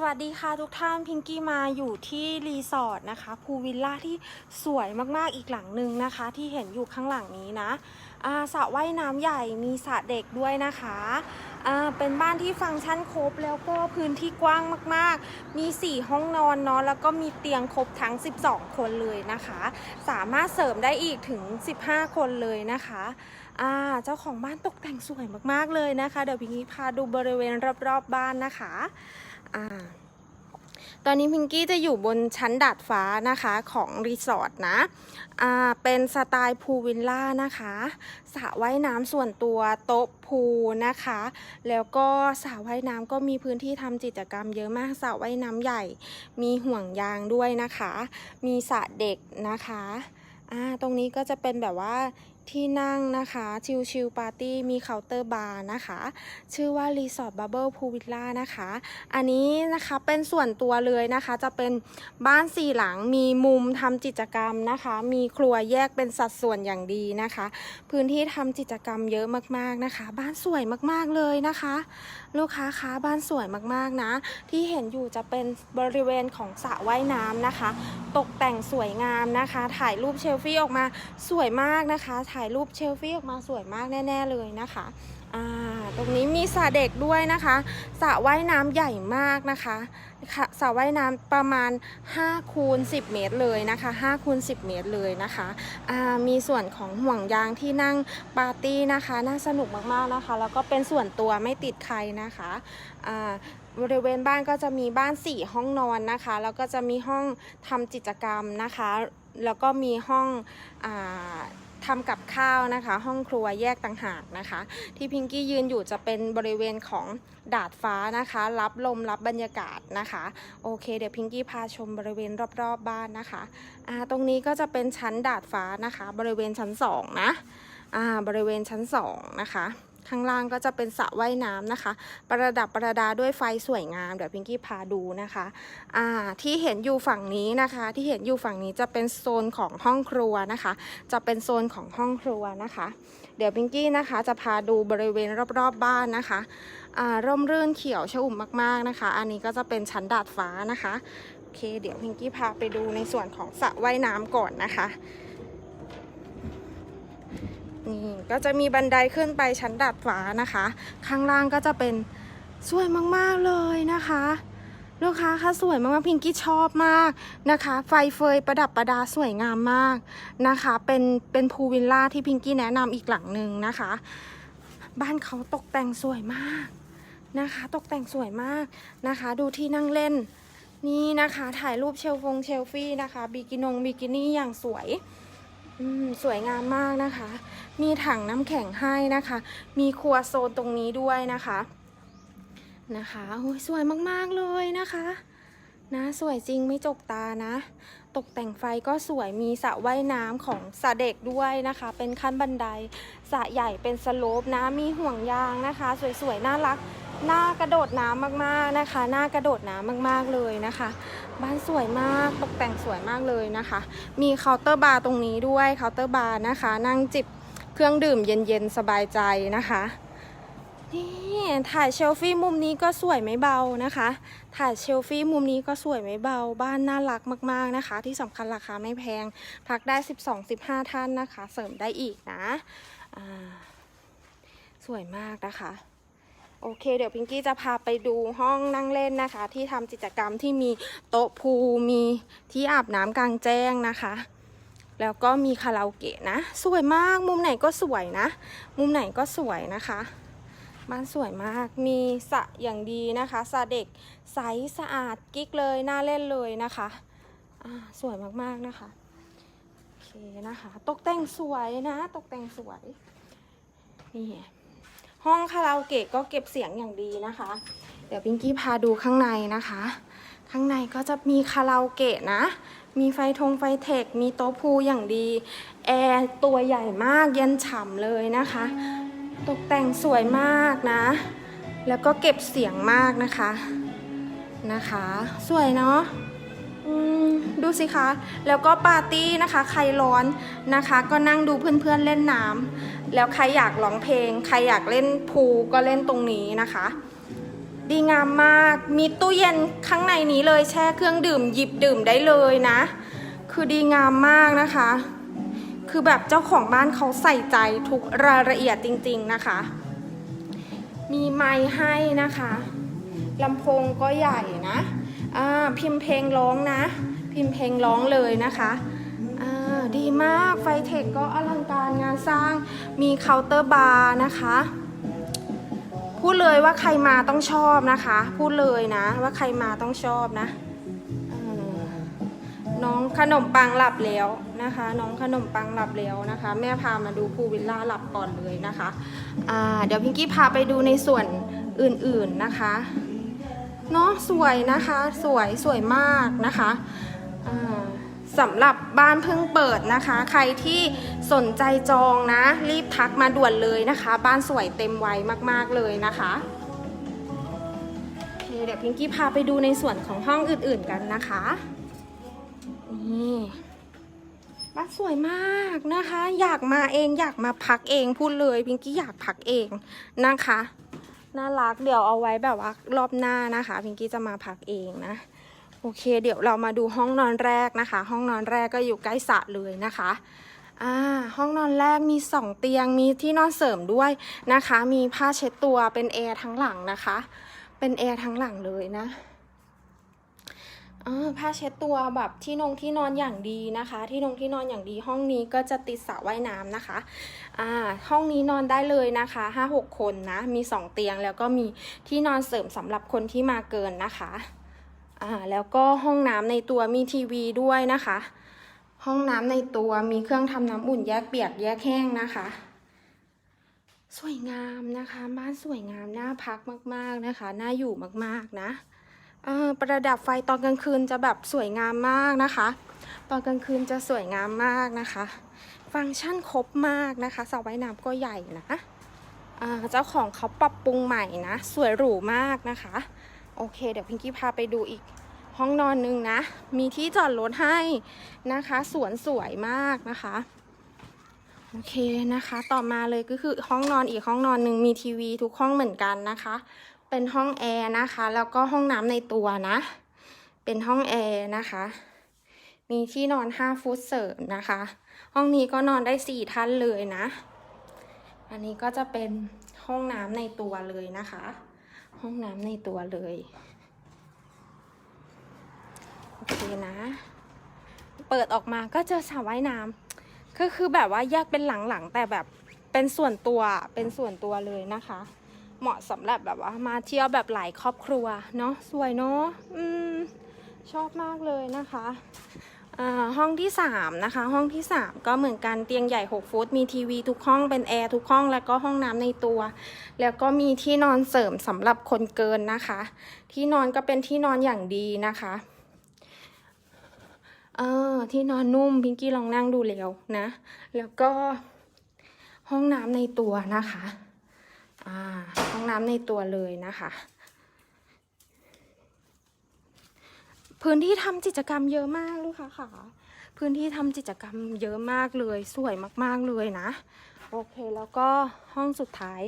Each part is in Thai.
สวัสดีค่ะทุกท่านพิงกี้มาอยู่ที่รีสอร์ทนะคะพูลวิลล่าที่สวยมากๆอีกหลังหนึ่งนะคะ ที่เห็นอยู่ข้างหลังนี้นะอาสระว่ายน้ำใหญ่มีสระเด็กด้วยนะคะอาเป็นบ้านที่ฟังก์ชันครบแล้วก็พื้นที่กว้างมากๆ มี 4 ห้องนอนเนาะแล้วก็มีเตียงครบทั้ง 12 คนเลยนะคะ สามารถเสริมได้อีกถึง 15 คนเลยนะคะอาเจ้าของบ้านตกแต่งสวยมากๆเลยนะคะ เดี๋ยวพิงกี้พาดูบริเวณรอบๆบบ้านนะคะ อ่าตอนนี้พิงกี้จะอยู่บนชั้นดาดฟ้านะคะของรีสอร์ทนะอ่าเป็นสไตล์พูลวิลล่านะคะสระว่ายน้ำส่วนตัวโต๊ะพูลนะคะ แล้วก็สระว่ายน้ำก็มีพื้นที่ทำกิจกรรมเยอะมากสระว่ายน้ำใหญ่ มีห่วงยางด้วยนะคะ มีสระเด็กนะคะอ่าตรงนี้ก็จะเป็นแบบว่า ที่นั่งนะคะ ชิลชิลปาร์ตี้มีเคาน์เตอร์บาร์นะคะ ชื่อว่ารีสอร์ทบับเบิลพูวิลล่านะคะ อันนี้นะคะเป็นส่วนตัวเลยนะคะ จะเป็นบ้านสี่หลังมีมุมทำกิจกรรมนะคะ มีครัวแยกเป็นสัดส่วนอย่างดีนะคะ พื้นที่ทำกิจกรรมเยอะมากๆนะคะ บ้านสวยมากๆเลยนะคะ ลูกค้าคะบ้านสวยมากๆนะ ที่เห็นอยู่จะเป็นบริเวณของสระว่ายน้ำนะคะ ตกแต่งสวยงามนะคะ ถ่ายรูปเชลฟี่ออกมาสวยมากนะคะถ่ายรูปเชลฟี่ออกมาสวยมากแน่ ๆเลยนะคะอ่าตรงนี้มีสระเด็กด้วยนะคะสระว่ายน้ำใหญ่มากนะคะสระว่ายน้ำประมาณ5คูณ10 เมตรเลยนะคะ5คูณ10 เมตรเลยนะคะอ่ามีส่วนของห่วงยางที่นั่งปาร์ตี้นะคะ น่าสนุกมากๆนะคะ แล้วก็เป็นส่วนตัวไม่ติดใครนะคะอ่าบริเวณบ้านก็จะมีบ้าน 4 ห้องนอนนะคะ แล้วก็จะมีห้องทำกิจกรรมนะคะ แล้วก็มีห้องอา ทำกับข้าวนะคะ ห้องครัวแยกต่างหากนะคะ ที่พิงกี้ยืนอยู่จะเป็นบริเวณของดาดฟ้านะคะ รับลมรับบรรยากาศนะคะ โอเค เดี๋ยวพิงกี้พาชมบริเวณรอบๆบบ้านนะคะอ่าตรงนี้ก็จะเป็นชั้นดาดฟ้านะคะ บริเวณชั้น2นะอ่าบริเวณชั้น2นะคะ ข้างล่างก็จะเป็นสระว่ายน้ำนะคะ ประดับประดาด้วยไฟสวยงาม เดี๋ยวพิงกี้พาดูนะคะอ่าที่เห็นอยู่ฝั่งนี้นะคะ ที่เห็นอยู่ฝั่งนี้จะเป็นโซนของห้องครัวนะคะ จะเป็นโซนของห้องครัวนะคะ เดี๋ยวพิงกี้นะคะจะพาดูบริเวณรอบๆบบ้านนะคะอ่าร่มรื่นเขียวชอุ่มมากๆนะคะ อันนี้ก็จะเป็นชั้นดาดฟ้านะคะโอเค เดี๋ยวพิงกี้พาไปดูในส่วนของสระว่ายน้ำก่อนนะคะ นี่ก็จะมีบันไดขึ้นไปชั้นดาดฟ้านะคะ ข้างล่างก็จะเป็นสวยมากๆเลยนะคะลูกค้าคะสวยมากๆพิงกี้ชอบมากนะคะ ไฟเฟยประดับประดาสวยงามมากนะคะ เป็นเป็นพูลวิลล่าที่พิงกี้แนะนำอีกหลังหนึ่งนะคะ บ้านเขาตกแต่งสวยมากนะคะ ตกแต่งสวยมากนะคะ ดูที่นั่งเล่นนี่นะคะ ถ่ายรูปเชลฟงเชลฟี่นะคะบิกินงบิกินี่อย่างสวย สวยงามมากนะคะ มีถังน้ำแข็งให้นะคะ มีครัวโซนตรงนี้ด้วยนะคะนะคะโอ้ยสวยมากๆเลยนะคะ นะสวยจริงไม่จกตานะ ตกแต่งไฟก็สวยมีสระว่ายน้ำของสระเด็กด้วยนะคะ เป็นขั้นบันไดสระใหญ่เป็นสโลปนะมีห่วงยางนะคะ สวยๆน่ารัก หน่ากระโดดน้ำมากๆนะคะ หน่ากระโดดน้ำมากๆเลยนะคะ บ้านสวยมากตกแต่งสวยมากเลยนะคะ มีเคาน์เตอร์บาร์ตรงนี้ด้วยเคาน์เตอร์บาร์นะคะ นั่งจิบเครื่องดื่มเย็นๆสบายใจนะคะนี่ถ่ายเชลฟี่มุมนี้ก็สวยไม่เบานะคะ ถ่ายเชลฟี่มุมนี้ก็สวยไม่เบา บ้านน่ารักมากๆนะคะ ที่สำคัญราคาไม่แพง พักได้ 12-15 ท่านนะคะ เสริมได้อีกนะสวยมากนะคะ โอเค เดี๋ยวพิงกี้จะพาไปดูห้องนั่งเล่นนะคะ ที่ทำกิจกรรมที่มีโต๊ะพูมีที่อาบน้ำกลางแจ้งนะคะ แล้วก็มีคาราโอเกะนะ สวยมากมุมไหนก็สวยนะ มุมไหนก็สวยนะคะบ้านสวยมากมีสระอย่างดีนะคะสระเด็กใสสะอาดกิ๊กเลยน่าเล่นเลยนะคะสวยมากๆนะคะโอเคนะคะ ตกแต่งสวยนะ ตกแต่งสวยนี่ ห้องคาราโอเกะก็เก็บเสียงอย่างดีนะคะ เดี๋ยวพิงกี้พาดูข้างในนะคะ ข้างในก็จะมีคาราโอเกะนะ มีไฟทงไฟเทค มีโต๊ะพูอย่างดี แอร์ตัวใหญ่มากเย็นฉ่ำเลยนะคะ ตกแต่งสวยมากนะ แล้วก็เก็บเสียงมากนะคะ นะคะ สวยเนาะ ดูสิคะ แล้วก็ปาร์ตี้นะคะ ใครร้อนนะคะ ก็นั่งดูเพื่อนๆเล่นน้ำแล้วใครอยากร้องเพลง ใครอยากเล่นพูก็เล่นตรงนี้นะคะ ดีงามมาก มีตู้เย็นข้างในนี้เลยแช่เครื่องดื่มหยิบดื่มได้เลยนะ คือดีงามมากนะคะ คือแบบเจ้าของบ้านเขาใส่ใจทุกรายละเอียดจริง ๆนะคะ มีไมค์ให้นะคะลำโพงก็ใหญ่นะ อ่าพิมพ์เพลงร้องนะ พิมพ์เพลงร้องเลยนะคะอ่าดีมากไฟเทคก็อลังการงานสร้างมีเคาน์เตอร์บาร์นะคะพูดเลยว่าใครมาต้องชอบนะคะ พูดเลยนะ ว่าใครมาต้องชอบนะน้องขนมปังหลับแล้วนะคะ น้องขนมปังหลับแล้วนะคะ แม่พามาดูพูวิลล่าหลับก่อนเลยนะคะเดี๋ยวพิงกี้พาไปดูในส่วนอื่นๆนะคะ เนาะสวยนะคะสวยสวยมากนะคะสำหรับบ้านเพิ่งเปิดนะคะ ใครที่สนใจจองนะ รีบทักมาด่วนเลยนะคะ บ้านสวยเต็มวัยมากๆเลยนะคะโอเคเดี๋ยวพิงกี้พาไปดูในส่วนของห้องอื่นๆกันนะคะนี่บ้านสวยมากนะคะ อยากมาเองอยากมาพักเองพูดเลยพิงกี้อยากพักเองนะคะ น่ารักเดี๋ยวเอาไว้แบบว่ารอบหน้านะคะ พิงกี้จะมาพักเองนะ โอเค เดี๋ยวเรามาดูห้องนอนแรกนะคะ ห้องนอนแรกก็อยู่ใกล้สระเลยนะคะอ่าห้องนอนแรกมีสองเตียงมีที่นอนเสริมด้วยนะคะ มีผ้าเช็ดตัวเป็นแอร์ทั้งหลังนะคะ เป็นแอร์ทั้งหลังเลยนะ ผ้าเช็ดตัวแบบที่นงที่นอนอย่างดีนะคะ ที่นงที่นอนอย่างดีห้องนี้ก็จะติดสระว่ายน้ำนะคะอ่าห้องนี้นอนได้เลยนะคะห้าหกคนนะมีสองเตียงแล้วก็มีที่นอนเสริมสำหรับคนที่มาเกินนะคะอ่าแล้วก็ห้องน้ำในตัวมีทีวีด้วยนะคะ ห้องน้ำในตัวมีเครื่องทำน้ำอุ่นแยกเปียกแยกแห้งนะคะ สวยงามนะคะ บ้านสวยงามน่าพักมากๆนะคะ น่าอยู่มากๆนะ ประดับไฟตอนกลางคืนจะแบบสวยงามมากนะคะ ตอนกลางคืนจะสวยงามมากนะคะ ฟังก์ชันครบมากนะคะสระว่ายน้ำก็ใหญ่นะเจ้าของเขาปรับปรุงใหม่นะ สวยหรูมากนะคะ โอเค เดี๋ยวพิงกี้พาไปดูอีกห้องนอนหนึ่งนะ มีที่จอดรถให้นะคะ สวนสวยมากนะคะ โอเคนะคะ ต่อมาเลยก็คือห้องนอนอีกห้องนอนหนึ่งมีทีวีทุกห้องเหมือนกันนะคะ เป็นห้องแอร์นะคะ แล้วก็ห้องน้ำในตัวนะ เป็นห้องแอร์นะคะ มีที่นอน 5 ฟุตเสริมนะคะ ห้องนี้ก็นอนได้ 4 ท่านเลยนะ อันนี้ก็จะเป็นห้องน้ำในตัวเลยนะคะ ห้องน้ำในตัวเลย โอเคนะ เปิดออกมาก็เจอสระว่ายน้ำก็คือแบบว่าแยกเป็นหลังๆแต่แบบเป็นส่วนตัวเป็นส่วนตัวเลยนะคะ เหมาะสำหรับแบบว่ามาเที่ยวแบบหลายครอบครัวเนาะสวยเนาะอืมชอบมากเลยนะคะห้องที่3นะคะห้องที่ 3 ก็เหมือนกันเตียงใหญ่ 6 ฟุต มีทีวีทุกห้องเป็นแอร์ทุกห้องแล้วก็ห้องน้ำในตัว แล้วก็มีที่นอนเสริมสำหรับคนเกินนะคะ ที่นอนก็เป็นที่นอนอย่างดีนะคะเออที่นอนนุ่มพิงกี้ลองนั่งดูแล้วนะ แล้วก็ห้องน้ำในตัวนะคะ ห้องน้ำในตัวเลยนะคะ พื้นที่ทำกิจกรรมเยอะมากลูกค้าค่ะ พื้นที่ทำกิจกรรมเยอะมากเลย สวยมาก ๆเลยนะ โอเคแล้วก็ห้องสุดท้าย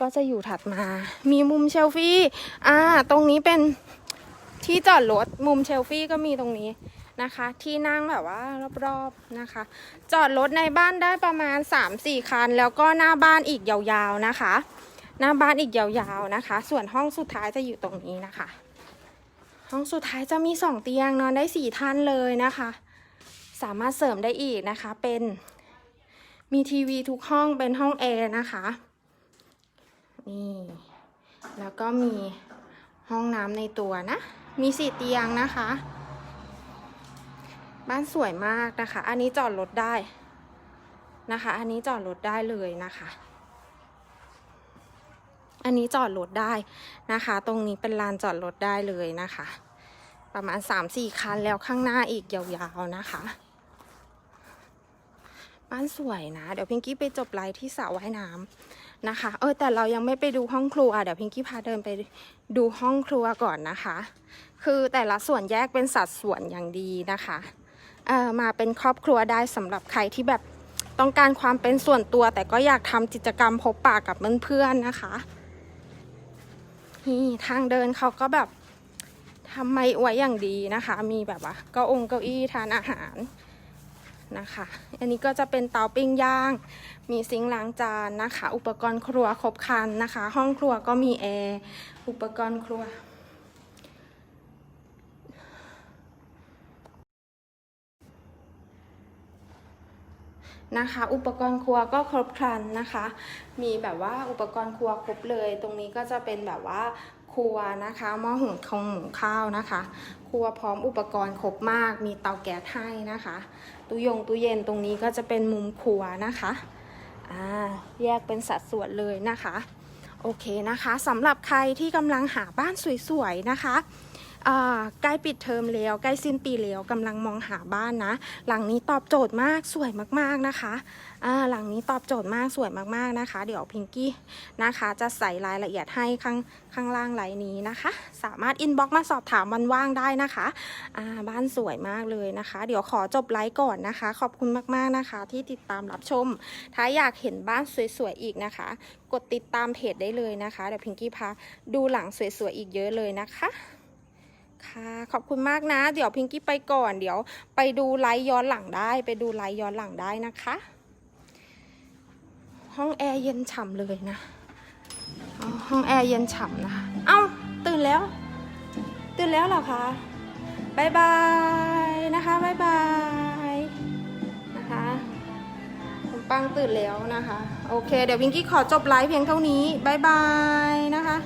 ก็จะอยู่ถัดมา มีมุมเชลฟี่ อ่า ตรงนี้เป็นที่จอดรถมุมเชลฟี่ก็มีตรงนี้นะคะ ที่นั่งแบบว่ารอบๆนะคะ จอดรถในบ้านได้ประมาณ 3-4 คัน แล้วก็หน้าบ้านอีกยาวๆนะคะ หน้าบ้านอีกยาวๆนะคะ ส่วนห้องสุดท้ายจะอยู่ตรงนี้นะคะ ห้องสุดท้ายจะมีสองเตียงนอนได้สี่ท่านเลยนะคะ สามารถเสริมได้อีกนะคะ เป็นมีทีวีทุกห้องเป็นห้องแอร์นะคะนี่แล้วก็มีห้องน้ำในตัวนะ มีสี่เตียงนะคะ บ้านสวยมากนะคะ อันนี้จอดรถได้นะคะ อันนี้จอดรถได้เลยนะคะ อันนี้จอดรถได้นะคะ ตรงนี้เป็นลานจอดรถได้เลยนะคะ ประมาณ 3-4 คันแล้วข้างหน้าอีกยาวๆนะคะ บ้านสวยนะ เดี๋ยวพิงกี้ไปจบไลฟ์ที่สระว่ายน้ำนะคะ เออแต่เรายังไม่ไปดูห้องครัว เดี๋ยวพิงกี้พาเดินไปดูห้องครัวก่อนนะคะ คือแต่ละส่วนแยกเป็นสัดส่วนอย่างดีนะคะเออมาเป็นครอบครัวได้สำหรับใครที่แบบต้องการความเป็นส่วนตัวแต่ก็อยากทำกิจกรรมพบปะกับเพื่อนๆนะคะ นี่ทางเดินเขาก็แบบทำไมไว้อย่างดีนะคะ มีแบบว่าเก้าองเก้าอี้ทานอาหารนะคะ อันนี้ก็จะเป็นเตาปิ้งย่าง มีซิงค์ล้างจานนะคะ อุปกรณ์ครัวครบครันนะคะ ห้องครัวก็มีแอร์ อุปกรณ์ครัว นะคะ อุปกรณ์ครัวก็ครบครันนะคะ มีแบบว่าอุปกรณ์ครัวครบเลย ตรงนี้ก็จะเป็นแบบว่าครัวนะคะหม้อหุงข้าวหุงข้าวนะคะ ครัวพร้อมอุปกรณ์ครบมาก มีเตาแก๊สให้นะคะตู้ยงตู้เย็นตรงนี้ก็จะเป็นมุมครัวนะคะอ่าแยกเป็นสัดส่วนเลยนะคะ โอเคนะคะสำหรับใครที่กำลังหาบ้านสวยๆนะคะ ใกล้ปิดเทอมแล้วใกล้สิ้นปีแล้วกำลังมองหาบ้านนะ หลังนี้ตอบโจทย์มากสวยมากๆนะคะหลังนี้ตอบโจทย์มากสวยมากๆนะคะ เดี๋ยวพิงกี้นะคะ จะใส่รายละเอียดให้ข้างข้างล่างไลน์นี้นะคะ สามารถอินบ็อกมาสอบถามวันว่างได้นะคะบ้านสวยมากเลยนะคะ เดี๋ยวขอจบไลฟ์ก่อนนะคะ ขอบคุณมากๆนะคะ ที่ติดตามรับชม ถ้าอยากเห็นบ้านสวยๆอีกนะคะ กดติดตามเพจได้เลยนะคะเดี๋ยวพิงกี้พาดูหลังสวยๆอีกเยอะเลยนะคะ ค่ะขอบคุณมากนะ เดี๋ยวพิงกี้ไปก่อน เดี๋ยวไปดูไลฟ์ย้อนหลังได้ ไปดูไลฟ์ย้อนหลังได้นะคะ ห้องแอร์เย็นฉ่ำเลยนะห้องแอร์เย็นฉ่ำนะคะเอ้าตื่นแล้ว ตื่นแล้วเหรอคะบายบายนะคะบายบายนะคะคุณปังตื่นแล้วนะคะ โอเค เดี๋ยวพิงกี้ขอจบไลฟ์เพียงเท่านี้บายบายนะคะ